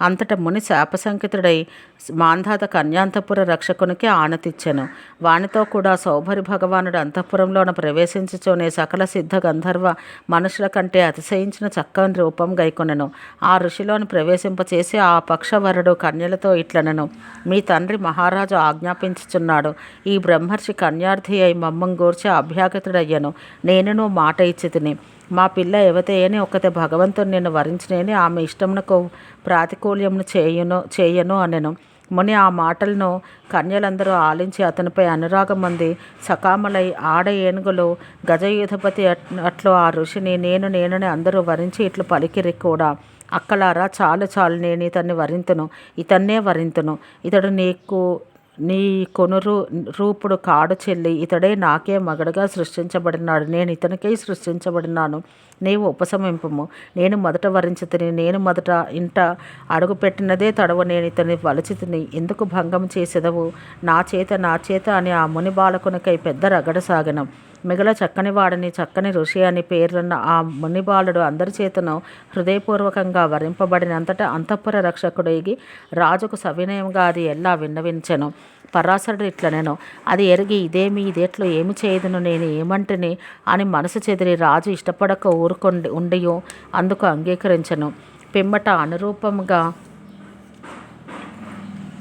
అంతట ముని శాపసంకితుడై మాంధాత కన్యాంతపుర రక్షకునికి ఆనతిచ్చెను. వానితో కూడా సౌభరి భగవానుడు అంతఃపురంలోన ప్రవేశించుచోనే సకల సిద్ధ గంధర్వ మనుషుల కంటే అతిశయించిన చక్కని రూపం గైకొనెను. ఆ ఋషిలోని ప్రవేశింపచేసి ఆ పక్షవరుడు కన్యలతో ఇట్లనెను. మీ తండ్రి మహారాజు ఆజ్ఞాపించుచున్నాడు. ఈ బ్రహ్మర్షి కన్యార్థి అయి మమ్మం గూర్చి అభ్యాగతుడయ్యను. నేనును మాట ఇచ్చితిని మా పిల్ల ఎవతేయని ఒకతే భగవంతుని నిన్ను వరించినని ఆమె ఇష్టమునకు ప్రాతికూల్యమును చేయను చేయను అనెను. ముని ఆ మాటలను కన్యలందరూ ఆలించి అతనిపై అనురాగం మంది సకామలై ఆడ ఏనుగులు గజయుధపతి అట్- అట్లు ఆ ఋషిని నేను నేనని అందరూ వరించి ఇట్లు పలికిరి కూడా. అక్కలారా చాలు చాలు నేను ఇతన్ని వరింతును ఇతన్నే వరింతును. ఇతడు నీకు నీ కొనురు రూపుడు కాడు చెల్లి ఇతడే నాకే మగడుగా సృష్టించబడినాడు. నేను ఇతనికై సృష్టించబడినాను. నీవు ఉపశమింపము. నేను మొదట వరించితిని నేను మొదట ఇంట అడుగుపెట్టినదే తడవ. నేను ఇతని వలచితిని ఎందుకు భంగం చేసేదవు? నా చేత నా చేత అని ఆ ముని బాలకునికై పెద్ద రగడ సాగనం. మిగల చక్కని వాడని చక్కని ఋషి అని పేర్లున్న ఆ మునిబాలుడు అందరి చేతను హృదయపూర్వకంగా వరింపబడినంతటా అంతఃపుర రక్షకుడిగి రాజుకు సవినయంగా అది ఎలా విన్నవించెను. పరాశరుడు ఇట్లనెను అది ఎరిగి ఇదేమి ఇదేట్లో ఏమి చేయదును నేను ఏమంటిని? అని మనసు చెదిరి రాజు ఇష్టపడక ఊరుకొండి ఉండియో అందుకు అంగీకరించను. పిమ్మట అనురూపముగా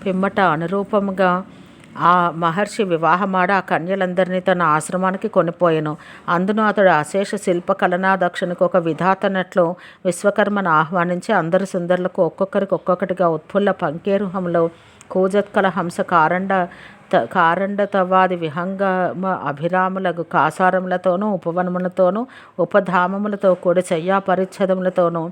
పిమ్మట అనురూపముగా ఆ మహర్షి వివాహమాడ ఆ కన్యలందరినీ తన ఆశ్రమానికి కొనిపోయాను. అందును అతడు అశేష శిల్ప కళనాదక్షునికి ఒక విధాతనట్లు విశ్వకర్మను ఆహ్వానించి అందరు సుందరులకు ఒక్కొక్కరికి ఒక్కొక్కటిగా ఉత్ఫుల్ల పంకేరుహంలో కూజత్కల హంస కారండ త- కారండతవాది విహంగమ అభిరాములకు కాసారములతోనూ ఉపవనములతోనూ ఉపధామములతో కూడి శయ్యా పరిచ్ఛదములతోనూ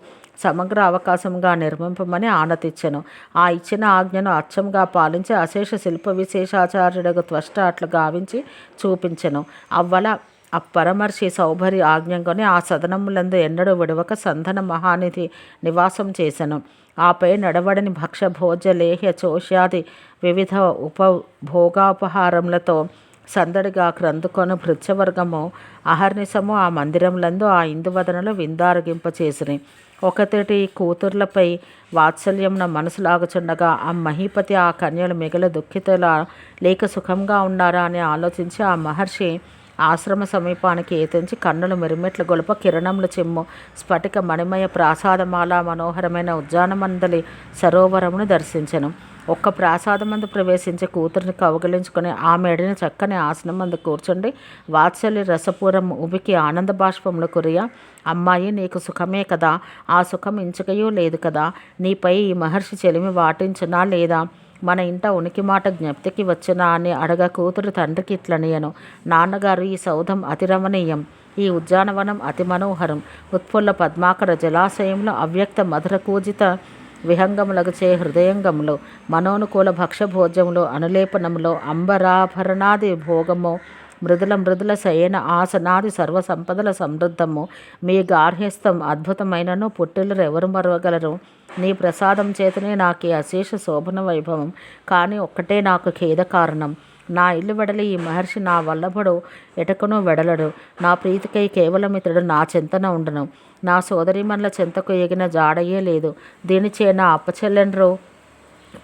సమగ్ర అవకాశంగా నిర్మింపమని ఆనతిచ్చెను. ఆ ఇచ్చిన ఆజ్ఞను అచ్చంగా పాలించి అశేష శిల్ప విశేషాచార్యుడకు త్వష్ట అట్లు గావించి చూపించెను. అవ్వల ఆ పరమర్షి సౌభరి ఆజ్ఞంగానే ఆ సదనములందు ఎన్నడూ విడవక సంధన మహానిధి నివాసం చేసెను. ఆపై నడవడని భక్ష భోజ లేహ్య చోష్యాది వివిధ ఉపభోగాపహారములతో సందడిగా క్రందుకొని భృత్యవర్గము అహర్నిశము ఆ మందిరములందు ఆ ఇందువదనలు విందారగింపచేసిరి. ఒకతోటి కూతుర్లపై వాత్సల్యమున మనసు లాగుచుండగా ఆ మహీపతి ఆ కన్యలు మిగిల దుఃఖితులా లేక సుఖంగా ఉన్నారా? అని ఆలోచించి ఆ మహర్షి ఆశ్రమ సమీపానికి ఏతించి కన్నులు మెరిమెట్లు గొలప కిరణములు చెమ్ము స్ఫటిక మణిమయ ప్రాసాదమాల మనోహరమైన ఉద్యానమందలి సరోవరమును దర్శించను. ఒక్క ప్రాసాదమందు ప్రవేశించి కూతురిని కౌగిలించుకొని ఆ మేడని చక్కని ఆసనం మందు కూర్చుండి వాత్సల్య రసపూరం ఉబికి ఆనంద బాష్పములు కురియా. అమ్మాయి నీకు సుఖమే కదా? ఆ సుఖం ఇంచుకయో లేదు కదా? నీపై ఈ మహర్షి చెలిమి వాటించినా లేదా? మన ఇంట ఉనికి మాట జ్ఞప్తికి వచ్చినా అని అడగ కూతురు తండ్రికి ఇట్లనియను. నాన్నగారు ఈ సౌధం అతి రమణీయం. ఈ ఉద్యానవనం అతి మనోహరం. ఉత్ఫుల్ల పద్మాకర జలాశయంలో అవ్యక్త మధుర కూజిత విహంగములకు చే హృదయంగములు మనోనుకూల భక్ష్యభోజ్యములు అనులేపనములో అంబరాభరణాది భోగము మృదుల మృదుల శయన ఆసనాది సర్వ సంపదల సమృద్ధము మీ గార్హ్యస్థం అద్భుతమైనను పుట్టిల్లు ఎవరు మరవగలరు? నీ ప్రసాదం చేతనే నాకు ఈ అశేష శోభన వైభవం కానీ ఒక్కటే నాకు ఖేద కారణం నా ఇల్లు వెడలి ఈ మహర్షి నా వల్లభుడు ఎటకును వెడలడు. నా ప్రీతికై కేవలం ఇతడు నా చింతన ఉండను. నా సోదరిమణుల చింతకు ఎగిన జాడయే లేదు. దీనిచే నా అప్పచెల్లెండ్రు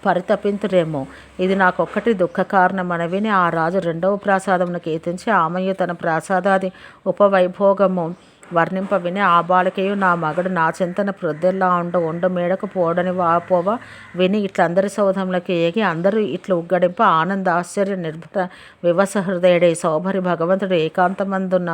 పరితపింతురేమో. ఇది నాకొక్కటి దుఃఖ కారణమనవిని ఆ రాజు రెండవ ప్రసాదమును కీర్తించి ఆమయ్య తన ప్రాసాదాది ఉపవైభోగము వర్ణింప విని ఆ బాలికయు నా మగడు నా చింతన ప్రొద్దెల్లా ఉండ ఉండ మేడకు పోడని వాపోవ విని ఇట్లందరి సౌధంలోకి ఏగి అందరూ ఇట్లు ఉగ్గడింప ఆనంద ఆశ్చర్య నిర్భర వివసహృదయుడే సౌభరి భగవంతుడు ఏకాంతమందున్న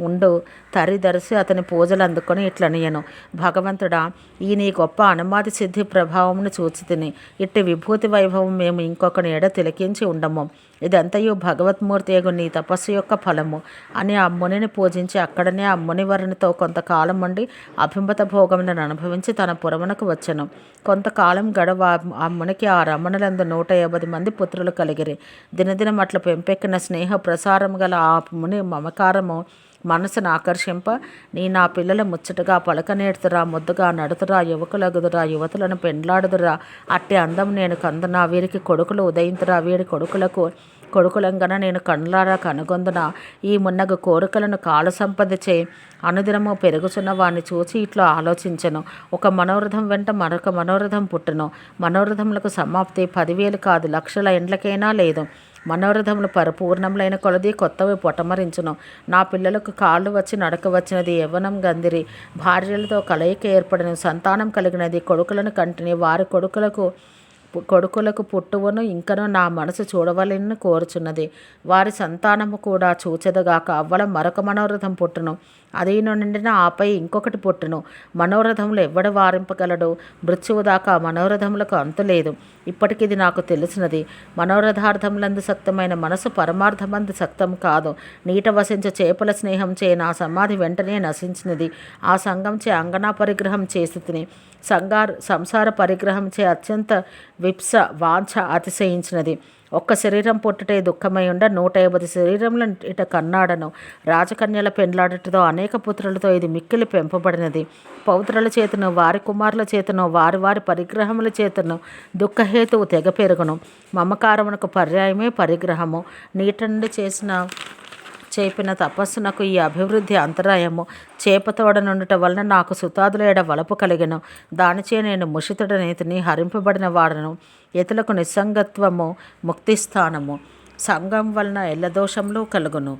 ఉండు. తరిదరిసి అతని పూజలు అందుకొని ఇట్లనియను భగవంతుడా ఈ నీ గొప్ప అనుమాది సిద్ధి ప్రభావమును చూచి తిని ఇట్టి విభూతి వైభవం మేము ఇంకొకని ఎడ తిలకించి ఉండము. ఇదంతయు భగవత్మూర్తి యొక్క నీ తపస్సు యొక్క ఫలము. అని ఆ మునిని పూజించి అక్కడనే ఆ మునివరునితో కొంతకాలం ఉండి అభిమత భోగములను అనుభవించి తన పురమునకు వచ్చెను. కొంతకాలం గడవ ఆ- ఆ మునికి ఆ రమణులందు నూట యాభై మంది పుత్రులు కలిగిరి. దినదినం అట్ల పెంపెక్కిన స్నేహ ప్రసారం గల ఆ ముని మమకారము మనసును ఆకర్షింప. నీ నా పిల్లల ముచ్చటగా పలకనేడుతురా ముద్దుగా నడుతురా యువకులగుదురా యువతులను పెండ్లాడుదురా. అట్టి అందం నేను కందునా వీరికి కొడుకులు ఉదయింతురా వీరి కొడుకులకు కొడుకులంగన నేను కండ్లారా కనుగొందున. ఈ మున్నగు కోరికలను కాల సంపదచే అనుదినము పెరుగుచున్న వాడిని చూచి ఇట్లా ఆలోచించను. ఒక మనోరథం వెంట మరొక మనోరథం పుట్టును. మనోరథములకు సమాప్తి పదివేలు కాదు లక్షల ఎండ్లకైనా లేదు. మనోరథములు పరిపూర్ణములైన కొలది కొత్తవి పొటమరించును. నా పిల్లలకు కాళ్ళు వచ్చి నడక వచ్చినది యవ్వనం గందిరి. భార్యలతో కలయిక ఏర్పడిన. సంతానం కలిగినది కొడుకులను కంటిని. వారి కొడుకులకు కొడుకులకు పుట్టువను ఇంకను నా మనసు చూడవలని కోరుచున్నది. వారి సంతానము కూడా చూచెదగాక అవ్వల మరొక మనోరథం పుట్టును. అది నిండిన ఆపై ఇంకొకటి పుట్టును. మనోరథములు ఎవ్వడు వారింపగలడు? మృత్యువు దాకా మనోరథములకు అంతులేదు ఇప్పటికిది నాకు తెలిసినది. మనోరథార్థములందు సక్తమైన మనసు పరమార్థమందు సక్తం కాదు. నీట వసించ చేపల స్నేహం చే నా సమాధి వెంటనే నశించినది. ఆ సంఘం చే అంగనా పరిగ్రహం చేసి తిని సంగార్ సంసార పరిగ్రహం చే అత్యంత విప్స వాంఛ అతిశయించినది. ఒక్క శరీరం పుట్టుటే దుఃఖమై ఉండ నూట యాభై శరీరంలో ఇట కన్నాడను. రాజకన్యల పెండ్లాడటతో అనేక పుత్రులతో ఇది మిక్కిలి పెంపబడినది. పౌత్రుల చేతను వారి కుమారుల చేతను వారి వారి పరిగ్రహముల చేతను దుఃఖహేతువు తెగ పెరుగును. మమకారమునకు పర్యాయమే పరిగ్రహము. నీటి నుండి చేసిన చేపిన తపస్సునకు ఈ అభివృద్ధి అంతరాయము. చేపతోడనుండుట వలన నాకు సుతాదులేడ వలపు కలిగను. దానిచే నేను ముషితుడనేతిని హరింపబడిన వాడను. ఇతలకు నిస్సంగత్వము ముక్తిస్థానము. సంఘం వలన ఎల్లదోషములు కలుగును.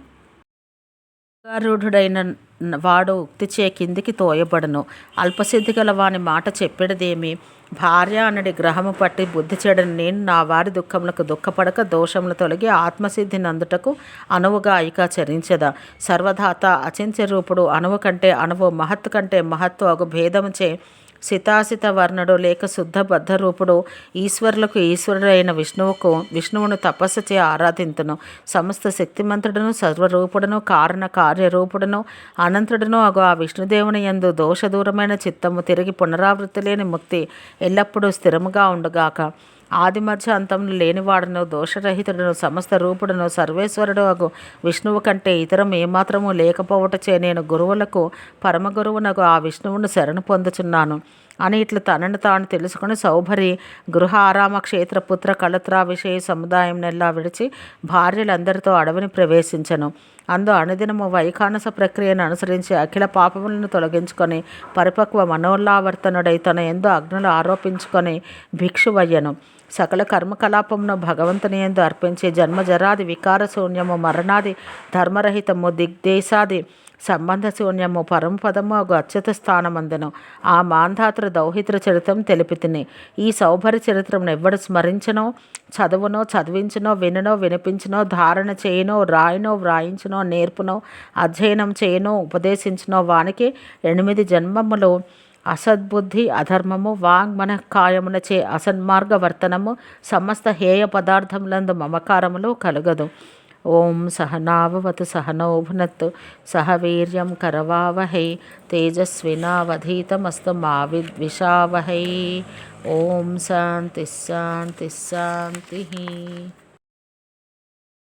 రూఢుడైన వాడు ఉక్తిచే కిందికి తోయబడును. అల్పసిద్ధి గల వాని మాట చెప్పేడదేమి? భార్య అనడి గ్రహము పట్టి బుద్ధి చెడని నేను నా వారి దుఃఖములకు దుఃఖపడక దోషములు తొలగి ఆత్మసిద్ధి నందుటకు అనువుగా ఇక చరించదా. సర్వధాత అచింత్య రూపుడు అనువు కంటే అణువు మహత్ కంటే మహత్వ ఒక భేదముచే సితాసిత వర్ణుడు లేక శుద్ధబద్ధ రూపుడు ఈశ్వరులకు ఈశ్వరుడైన విష్ణువుకు విష్ణువును తపస్సు చే ఆరాధింతును. సమస్త శక్తిమంతుడును సర్వరూపుడును కారణ కార్యరూపుడును అనంతుడును అగు ఆ విష్ణుదేవుని ఎందు దోషదూరమైన చిత్తము తిరిగి పునరావృత్తి లేని ముక్తి ఎల్లప్పుడూ స్థిరముగా ఉండుగాక. ఆదిమధ్య అంతమును లేనివాడను లేనివాడును దోషరహితుడును సమస్త రూపుడును సర్వేశ్వరుడు అగు విష్ణువు కంటే ఇతరం ఏమాత్రము లేకపోవటచే నేను గురువులకు పరమగురువునకు ఆ విష్ణువును శరణు పొందుచున్నాను. అని ఇట్లా తనను తాను తెలుసుకుని సౌభరి గృహ ఆరామ క్షేత్ర పుత్ర కళత్రా విషయ సముదాయం నెల్లా విడిచి భార్యలందరితో అడవిని ప్రవేశించను. అందు అనుదినము వైఖానస ప్రక్రియను అనుసరించి అఖిల పాపములను తొలగించుకొని పరిపక్వ మనోల్లావర్తనుడై తన ఎందు అగ్నులు ఆరోపించుకొని భిక్షువయ్యను. సకల కర్మకలాపమును భగవంతుని ఎందు అర్పించి జన్మజరాది వికార శూన్యము మరణాది ధర్మరహితము దిగ్దేశాది సంబంధ శూన్యము పరమపదము ఒక అత్యుత స్థానమందును. ఆ మాంధాతృ దౌహిత్ర చరిత్రం తెలిపితిని. ఈ సౌభరి చరిత్రను ఎవ్వడు స్మరించనో చదువునో చదివించునో విననో వినిపించునో ధారణ చేయనో రాయనో వ్రాయించునో నేర్పునో అధ్యయనం చేయనో ఉపదేశించునో వానికి ఎనిమిది జన్మములు అసద్బుద్ధి అధర్మము వాంగ్మన కాయములచే అసన్మార్గ వర్తనము సమస్త హేయ పదార్థములందు మమకారములు కలగదు. ఓం సహనావవతు సహనౌభునత్తు సహ వీర్యం కరవావహై తేజస్వినావధీతమస్తు మా విద్విషావహై ఓం శాంతి శాంతి శాంతి.